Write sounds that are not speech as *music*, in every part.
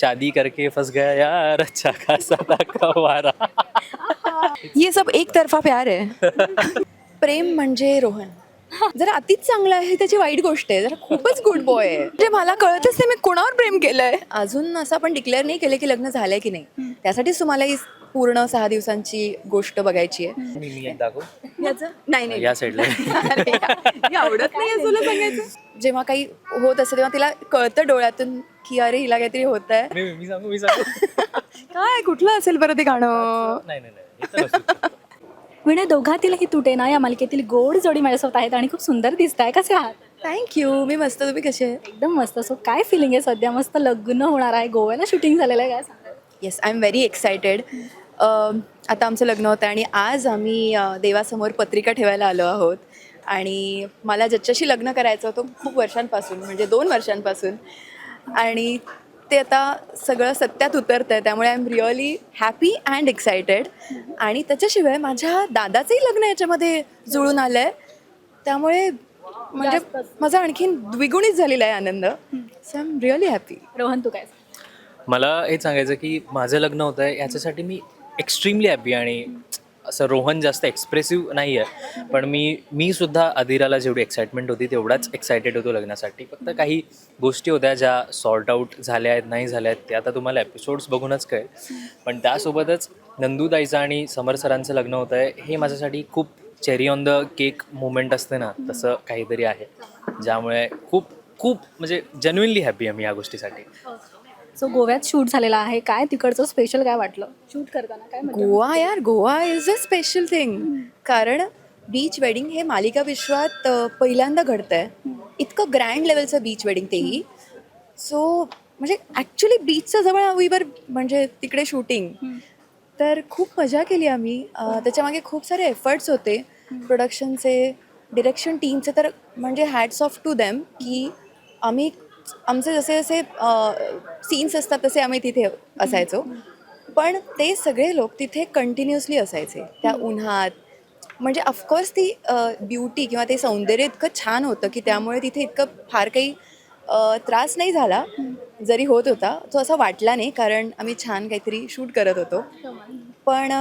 शादी करके फंस गया यार अच्छा खासा था वारा ये सब एक तरफा प्यार आहे प्रेम म्हणजे रोहन। जरा अतिच चांगला आहे त्याची वाईट गोष्ट आहे जरा खूपच गुड बॉय आहे. म्हणजे मला कळतच नाही मी कुणावर प्रेम केलंय. अजून असं आपण डिक्लेअर नाही केलं की लग्न झालंय की नाही. त्यासाठीच तुम्हाला ही पूर्ण सहा दिवसांची गोष्ट बघायची आहे. मी मी एक दाखव? याचं? नाही नाही. या साईडला *laughs* अरे हे आवडत नाही तुला सांगायचं? जेव्हा काही होत असतं तेव्हा तिला कळतं डोळ्यातून की अरे हिला काहीतरी होत आहे मी मी सांगू मी सांगू. *laughs* काय कुठलं असेल बरं ते गाणं? नाही नाही नाही. हे तर नसू शकतं. विणे दोघातीलही तुटे ना या मालिकेतील गोड जोडी माझ्यासोबत आहेत आणि खूप सुंदर दिसत आहे कसे आहात? थँक्यू मी मस्त तुम्ही कसे आहे एकदम मस्त. सो काय फिलिंग आहे? सध्या मस्त लग्न होणार आहे. गोव्याला शूटिंग झालेलं आहे काय सांगा yes I am very excited आता आमचं लग्न होतं आणि आज आम्ही अ, देवासमोर पत्रिका ठेवायला आलो आहोत. आणि मला ज्याच्याशी लग्न करायचं होतं खूप वर्षांपासून म्हणजे दोन वर्षांपासून आणि ते आता सगळं सत्यात उतरतं आहे त्यामुळे I am really happy and excited आणि त्याच्याशिवाय माझ्या दादाचंही लग्न याच्यामध्ये जुळून आलं आहे त्यामुळे म्हणजे माझा आणखीन द्विगुणित झालेला आहे आनंद. So I am really happy Rohan तू काय? मला हे सांगायचं की माझं लग्न होतं आहे याच्यासाठी मी एक्स्ट्रीमली हॅपी आणि असं रोहन जास्त एक्सप्रेसिव्ह नाही आहे पण मी मी सुद्धा अधिराला जेवढी एक्साइटमेंट होती तेवढाच एक्सायटेड होतो लग्नासाठी. फक्त काही गोष्टी होत्या ज्या सॉर्ट आऊट झाल्या आहेत नाही झाल्या आहेत ते आता तुम्हाला एपिसोड्स बघूनच कळेल. पण त्यासोबतच नंदूदाईचं आणि समर सरांचं लग्न होतं आहे हे माझ्यासाठी खूप cherry on the cake moment असते ना तसं काहीतरी आहे. ज्यामुळे खूप खूप म्हणजे जेन्युनली हॅपी आहे मी या गोष्टीसाठी. हो, हो. सो गोव्यात शूट झालेला आहे. काय तिकडचं स्पेशल काय वाटलं? शूट करताना काय मजा? गोवा यार Goa is a special thing कारण बीच वेडिंग हे मालिका विश्वात अ, पहिल्यांदा घडतं आहे इतकं ग्रँड लेवलचं बीच वेडिंग तेही. सो म्हणजे ॲक्च्युली बीचच्या जवळ वीवर म्हणजे तिकडे शूटिंग तर खूप मजा केली आम्ही. अ, त्याच्यामागे खूप सारे एफर्ट्स होते. प्रोडक्शनचे डिरेक्शन टीमचे तर म्हणजे हॅट्स ऑफ टू दॅम की आम्ही आमचे जसे जसे सीन्स असतात तसे आम्ही तिथे असायचो. पण ते सगळे लोक तिथे कंटिन्युअसली असायचे. त्या उन्हात. म्हणजे ऑफकोर्स ती ब्युटी किंवा ते सौंदर्य इतकं छान होतं की त्यामुळे तिथे इतकं फार काही त्रास नाही झाला. जरी होत होता तो असा वाटला नाही कारण आम्ही छान काहीतरी शूट करत होतो. पण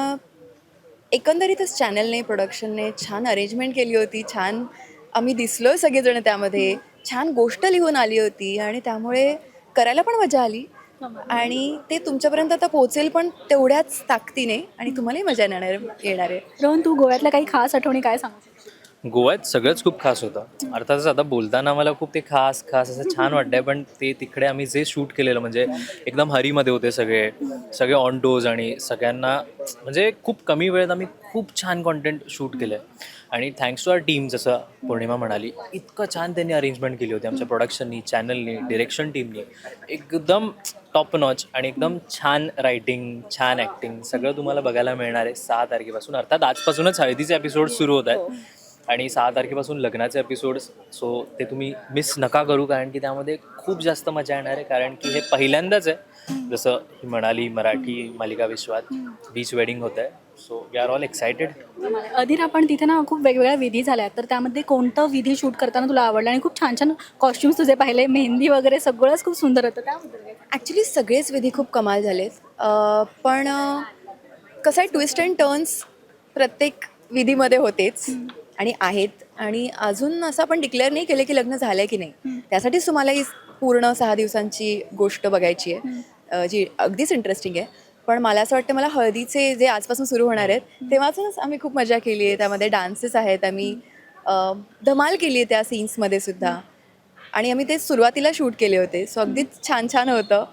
एकंदरीतच चॅनलने प्रोडक्शनने छान अरेंजमेंट केली होती. छान आम्ही दिसलो सगळेजण त्यामध्ये. छान गोष्ट लिहून आली होती आणि त्यामुळे करायला पण मजा आली. आणि ते तुमच्यापर्यंत आता पोहोचेल पण तेवढ्याच ताकदीने आणि तुम्हालाही मजा येणार येणार आहे. रोहन तू गोव्यातल्या काही खास आठवणी काय सांगू? गोव्यात सगळंच खूप खास होतं. अर्थातच आता बोलताना मला खूप ते खास खास असं छान वाटतंय पण ते तिकडे आम्ही जे शूट केलेलं म्हणजे एकदम हरीमध्ये होते सगळे सगळे ऑन टोज आणि सगळ्यांना म्हणजे खूप कमी वेळेत आम्ही खूप छान कॉन्टेंट शूट केलं आहे आणि थँक्स टू आर टीम जसं पौर्णिमा म्हणाली इतकं छान त्यांनी अरेंजमेंट केली होती आमच्या प्रोडक्शननी चॅनलनी डिरेक्शन टीमनी एकदम टॉप नॉच आणि एकदम छान रायटिंग छान ॲक्टिंग सगळं तुम्हाला बघायला मिळणार आहे. सहा तारखेपासून अर्थात आजपासूनच हळदीचे एपिसोड सुरू होत आहेत. आणि सहा तारखेपासून लग्नाचे एपिसोड्स सो ते तुम्ही मिस नका करू कारण की त्यामध्ये खूप जास्त मजा येणार आहे कारण की हे पहिल्यांदाच आहे. जसं ही म्हणाली मराठी मालिका विश्वात बीच वेडिंग होत आहे so we are all excited अधीर आपण तिथे ना खूप वेगवेगळ्या विधी झाल्या तर त्यामध्ये कोणतं विधी शूट करताना तुला आवडलं? आणि खूप छान छान कॉस्ट्युम्स तुझे पाहिले. मेहंदी वगैरे सगळंच खूप सुंदर होतं. त्याबद्दल? ॲक्च्युली सगळेच विधी खूप कमाल झालेत. पण कसं आहे ट्विस्ट अँड टर्न्स प्रत्येक विधीमध्ये होतेच आणि आहेत. आणि अजून असं आपण डिक्लेअर नाही केलं की लग्न झालं की नाही. त्यासाठीच तुम्हाला ही पूर्ण सहा दिवसांची गोष्ट बघायची आहे. जी अगदीच इंटरेस्टिंग आहे. पण मला असं वाटतं मला हळदीचे जे आजपासून सुरू होणार आहेत तेव्हाच आम्ही खूप मजा केली आहे. त्यामध्ये डान्सेस आहेत आम्ही धमाल केली आहे त्या सीन्समध्ये सुद्धा. आणि आम्ही ते सुरुवातीला शूट केले होते. सो अगदीच छान छान होतं.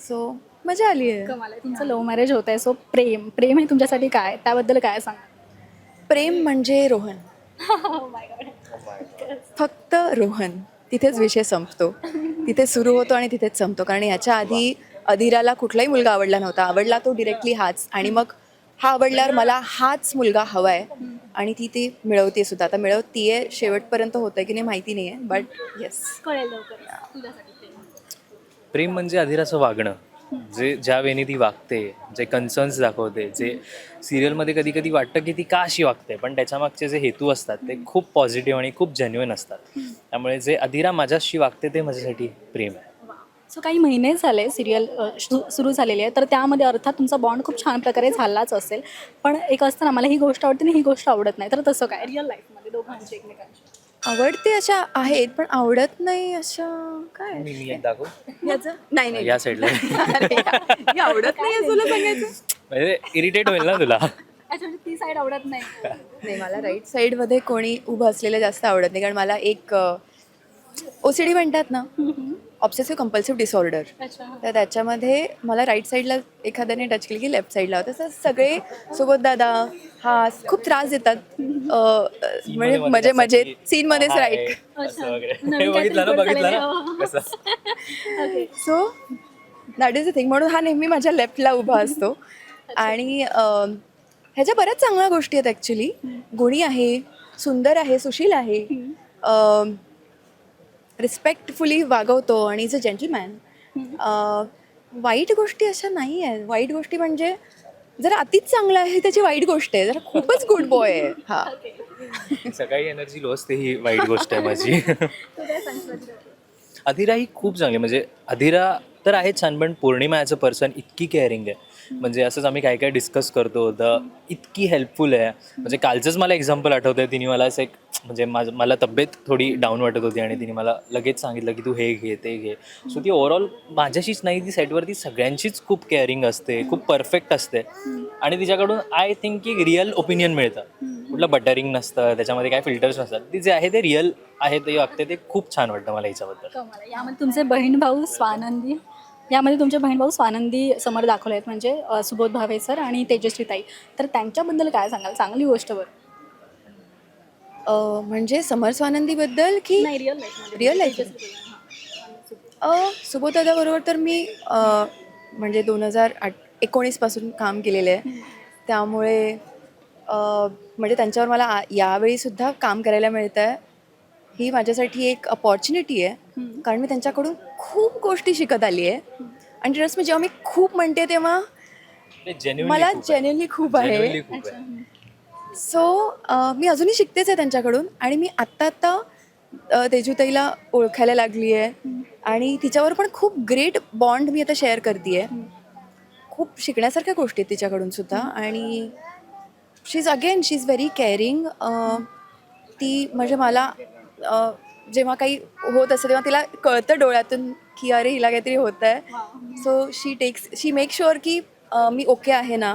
सो मजा आली आहे. कमाल आहे. तुमचं लव्ह मॅरेज होत आहे सो प्रेम प्रेम हे तुमच्यासाठी काय त्याबद्दल काय सांग प्रेम म्हणजे रोहन. *laughs* फक्त रोहन. तिथेच विषय संपतो. तिथे सुरू होतो आणि तिथेच संपतो. कारण याच्या आधी अधीराला कुठलाही मुलगा आवडला नव्हता. आवडला तो डिरेक्टली हाच. आणि मग हा आवडल्यावर मला हाच मुलगा हवा आहे आणि ती ती मिळवते सुद्धा. आता मिळवतीये शेवटपर्यंत होतं की नाही माहिती नाही आहे बट येस कळेल लवकर. तुझ्यासाठी प्रेम. म्हणजे अधीराचं वागणं. जे ज्या वेळी ती वागते जे कन्सर्न्स दाखवते जे सिरियलमध्ये कधी कधी वाटतं की ती का अशी वागते पण त्याच्यामागचे जे हेतू असतात ते खूप पॉझिटिव्ह आणि खूप जेन्युइन असतात. त्यामुळे जे अधीरा माझ्याशी वागते ते माझ्यासाठी प्रेम आहे. सो काही महिने झाले सिरियल सुरू झालेली आहे. तर त्यामध्ये अर्थात तुमचा बॉन्ड खूप छान प्रकारे झालाच असेल. पण एक असतं ना मला ही गोष्ट आवडते आणि ही गोष्ट आवडत नाही. तर तसं काय? रिअल लाईफमध्ये दोघांची एकमेकांची. आवडते अशा आहेत पण आवडत नाही अशा काय? मी दाखव? याचं? नाही नाही. या साईडला *laughs* अरे यार, हे आवडत नाही आहे तुला सांगायचं? म्हणजे इरिटेट होईल ना तुला. अच्छा म्हणजे ती साईड आवडत नाही. नाही मला राईट साईडमध्ये कोणी उभं असलेलं जास्त आवडत नाही. कारण मला एक ओ सी डी म्हणतात ना ऑब्सेसिव्ह कंपल्सिव्ह डिसऑर्डर अच्छा. तर त्याच्यामध्ये मला राईट साईडला एखाद्याने टच केली की लेफ्ट साईडला तसं सगळे सोबत दादा हा खूप त्रास देतात. अं, म्हणजे म्हणजे मजेत सीनमध्येच राईट हे so that is the thing म्हणून हा नेहमी माझ्या लेफ्टला उभा असतो. *laughs* आणि अं, ह्याच्या बऱ्याच चांगल्या गोष्टी आहेत ॲक्च्युली गुणी आहे सुंदर आहे सुशील आहे. रिस्पेक्टफुली वागवतो आणि इज अ जेंटलमॅन वाईट गोष्टी अशा नाही आहेत वाईट गोष्टी म्हणजे जरा अतिच चांगला आहे त्याची वाईट गोष्ट आहे. जरा खूपच गुड बॉय आहे. हा. सकाळी एनर्जी लो असते ही वाईट गोष्ट आहे माझी. *laughs* अधिरा ही खूप चांगली म्हणजे अधिरा तर आहे छान पण पौर्णिमा ॲज अ पर्सन इतकी केअरिंग आहे. म्हणजे असंच आम्ही काय काय डिस्कस करतो. द इतकी हेल्पफुल आहे. म्हणजे कालचंच मला एक्झाम्पल आठवतं आहे तिने मला असं एक म्हणजे माझं मला तब्येत थोडी डाऊन वाटत होती आणि तिने मला लगेच सांगितलं की तू हे घे ते घे. सो ती ओव्हरऑल माझ्याशीच नाही ती सेटवरती सगळ्यांचीच खूप केअरिंग असते खूप परफेक्ट असते. आणि तिच्याकडून आय थिंक की रिअल ओपिनियन मिळतं. कुठलं बटरिंग नसतं त्याच्यामध्ये काय फिल्टर्स नसतात. ती जे आहे ते रिअल आहे ते वागते ते खूप छान वाटतं मला याच्याबद्दल यामध्ये तुमचे बहीण भाऊ स्वानंदी. यामध्ये तुमचे बहीण भाऊ स्वानंदी समोर दाखवले आहेत म्हणजे अ, सुबोध भावे सर आणि तेजस्वी ताई तर त्यांच्याबद्दल काय सांगाल? चांगली गोष्ट बरं. अं, म्हणजे समर स्वानंदीबद्दल की नाही रिअल लाईफ रिअल लाईफ सुबोधदादाबरोबर तर मी अ, म्हणजे दोन हजार आठ एकोणीसपासून काम केलेलं आहे. त्यामुळे अ, म्हणजे त्यांच्यावर मला आ- यावेळीसुद्धा काम करायला मिळतं आहे ही माझ्यासाठी एक अपॉर्च्युनिटी आहे. कारण मी त्यांच्याकडून खूप गोष्टी शिकत आली आहे आणि ट्रस्ट मी जेव्हा मी खूप म्हणते तेव्हा मला जेन्युनली खूप आहे. सो मी अजूनही शिकतेच आहे त्यांच्याकडून आणि मी आत्ता आत्ता तेजूताईला ओळखायला लागली आहे आणि तिच्यावर पण खूप ग्रेट बॉन्ड मी आता शेअर करते आहे खूप शिकण्यासारख्या गोष्टी आहेत तिच्याकडून सुद्धा. आणि she is again she is very caring ती म्हणजे मला जेव्हा काही होत असतं तेव्हा तिला कळतं डोळ्यातून की अरे हिला काहीतरी होतं आहे so she takes she make sure की मी ओके आहे ना.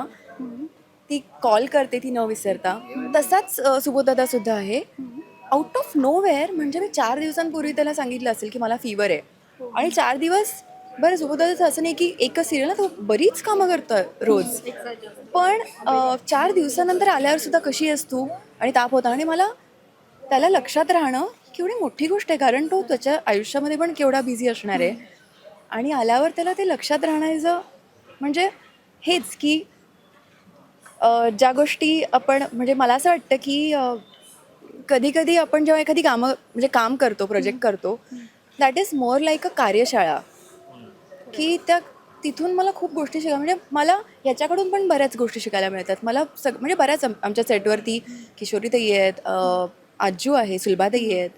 ती कॉल करते ती न विसरता. तसाच अ, सुबोधदादा सुद्धा आहे. आउट ऑफ नो वेअर म्हणजे मी चार दिवसांपूर्वी त्याला सांगितलं असेल की मला फिवर आहे. आणि चार दिवस बरं सुबोधदादाचं असं नाही की एकच सिरियल ना तो बरीच कामं करतोय रोज. पण चार दिवसानंतर आल्यावर सुद्धा कशी आहेस तू? आणि ताप होता. आणि मला त्याला लक्षात राहणं केवढी मोठी गोष्ट आहे कारण तो त्याच्या आयुष्यामध्ये पण केवढा बिझी असणार आहे. आणि आल्यावर त्याला ते लक्षात राहण्याचं म्हणजे हेच की अ, ज्या गोष्टी आपण म्हणजे मला असं वाटतं की कधी कधी आपण जेव्हा एखादी कामं म्हणजे काम करतो प्रोजेक्ट करतो that is more like a कार्यशाळा. की त्या तिथून मला खूप गोष्टी शिकायला म्हणजे मला याच्याकडून पण बऱ्याच गोष्टी शिकायला मिळतात. मला सग म्हणजे बऱ्याच आम- आमच्या सेटवरती किशोरीताई आहेत अ, आजू आहे सुलभाताई आहेत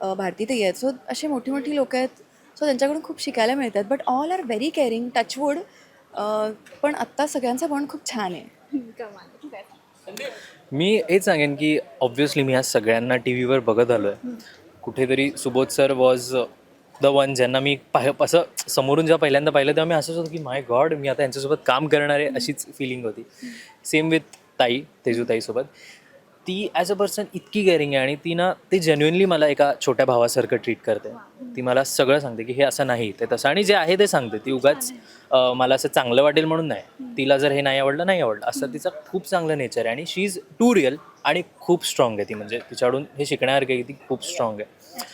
भारती भारतीताई आहेत सो असे मोठी मोठी लोक आहेत. सो त्यांच्याकडून खूप शिकायला मिळतात. But all are very caring touch wood पण आत्ता सगळ्यांचा बॉन्ड खूप छान आहे. मी हेच सांगेन की ऑब्व्हियसली मी आज सगळ्यांना टी व्हीवर बघत आलो आहे कुठेतरी Subodh sir was the one ज्यांना मी पाह असं समोरून जेव्हा पहिल्यांदा पाहिलं तेव्हा मी असंच होतं की माय गॉड मी आता यांच्यासोबत काम करणार आहे अशीच फिलिंग होती. सेम विथ ताई तेजूताईसोबत. ती ॲज अ पर्सन इतकी केअरिंग आहे आणि ती ना ते जेन्युनली मला एका छोट्या भावासारखं ट्रीट करते. ती मला सगळं सांगते की हे असं नाही ते तसं. आणि जे आहे ते सांगते. ती उगाच मला असं चांगलं वाटेल म्हणून नाही. तिला जर हे नाही आवडलं नाही आवडलं. असं तिचा खूप चांगलं नेचर आहे. आणि शी इज टू रिअल आणि खूप स्ट्रॉंग आहे ती. म्हणजे तिच्याकडून हे शिकण्यासारखं आहे की ती खूप स्ट्रॉंग आहे.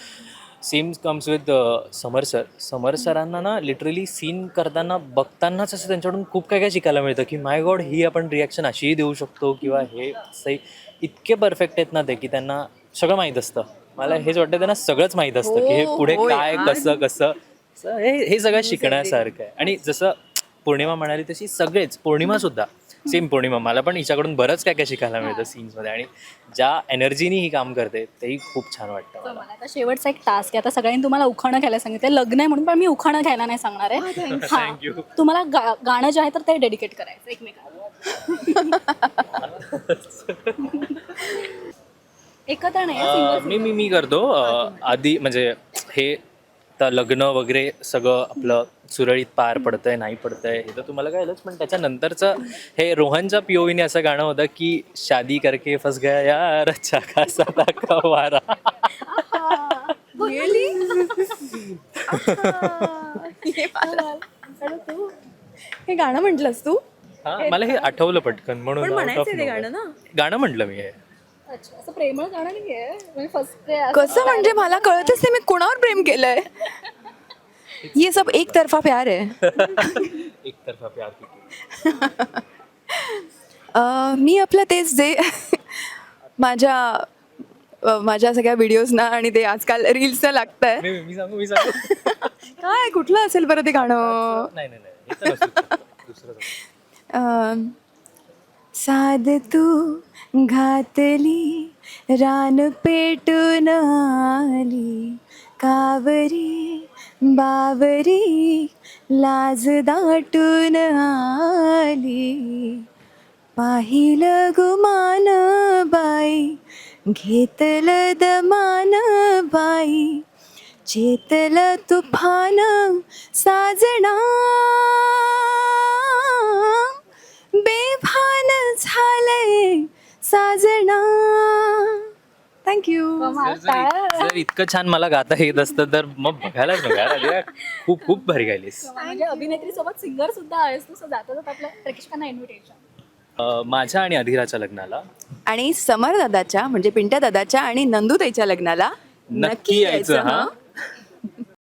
Same comes with Samar sir Samar सरांना ना लिटरली सीन करताना बघतानाच असं त्यांच्याकडून खूप काय काय शिकायला मिळतं की माय गॉड ही आपण रिॲक्शन अशीही देऊ शकतो किंवा हे सही. इतके परफेक्ट आहेत ना ते की त्यांना सगळं माहीत असतं. मला हेच वाटतं त्यांना सगळंच माहीत असतं की हे हो, पुढे. काय कसं कसं. हे हे सगळं शिकण्यासारखं आहे. आणि जसं पौर्णिमा म्हणाली तशी सगळेच पौर्णिमा सुद्धा सेम पौर्णिमा. मला पण हिच्याकडून बरंच काय काय शिकायला मिळतं सीन्समध्ये आणि ज्या एनर्जीनी ही काम करते तेही खूप छान वाटतं मला. मला आता शेवटचा एक टास्क आहे. आता सगळ्यांनी तुम्हाला उखाणं घ्यायला सांगितलं. लग्न आहे म्हणून पण मी उखाणं घ्यायला नाही सांगणार आहे. हा Thank you. तुम्हाला गा- गाणं जे आहे तर ते डेडिकेट करायचं एकमेकांना *laughs* एकत्र नाही अं, मी मी मी करतो. अं, आधी म्हणजे हे तर लग्न वगैरे सगळं आपलं सुरळीत पार पडतंय नाही पडतंय हे तर तुम्हाला कळलंच. पण त्याच्यानंतरचं हे रोहनच्या पीओवीने असं गाणं होतं की शादी करके फस गया यार अच्छा खासा था वारा? हे हे गाणं म्हटलंस तू? हा मला हे आठवलं पटकन म्हणून म्हणायचं ते. गाणं ना? गाणं म्हटलं मी हे. अच्छा असं प्रेमळ गाणं नाही आहे म्हणजे फर्स्ट कसं म्हणजे मला कळतच नाही मी कुणावर प्रेम केलंय? ये सब एक तरफा प्यार है. एकतर्फा प्यार की अं, मी आपलं तेच जे माझ्या अं, माझ्या सगळ्या व्हिडिओजना आणि ते आजकाल रील्सना लागतंय. मी मी सांगू मी सांगू. काय कुठलं असेल बरं ते गाणं? नाही नाही नाही. हे तर नसू शकतं. दुसरं सांग. अं, साध तू घातली रान पेटून आली. कावरी बावरी लाज दाटून आली. पाहिलं गुमान बाई घेतलं दमान बाई. चेतलं तुफान साजना झालंय साजना. थँक्यू जर- जर जर इतकं छान मला गाता येत असतं तर मग बघायलाच बघायला *laughs* खूप खूप भारी गायलीस. म्हणजे अभिनेत्री सोबत सिंगर सुद्धा आहेस तू सो जाता जाता आपल्या प्रेक्षकांना इन्व्हिटेशन अं, माझ्या आणि अधिराच्या लग्नाला. आणि समर दादाच्या म्हणजे पिंट्या दादाच्या आणि नंदूताईच्या लग्नाला नक्की यायचं हा.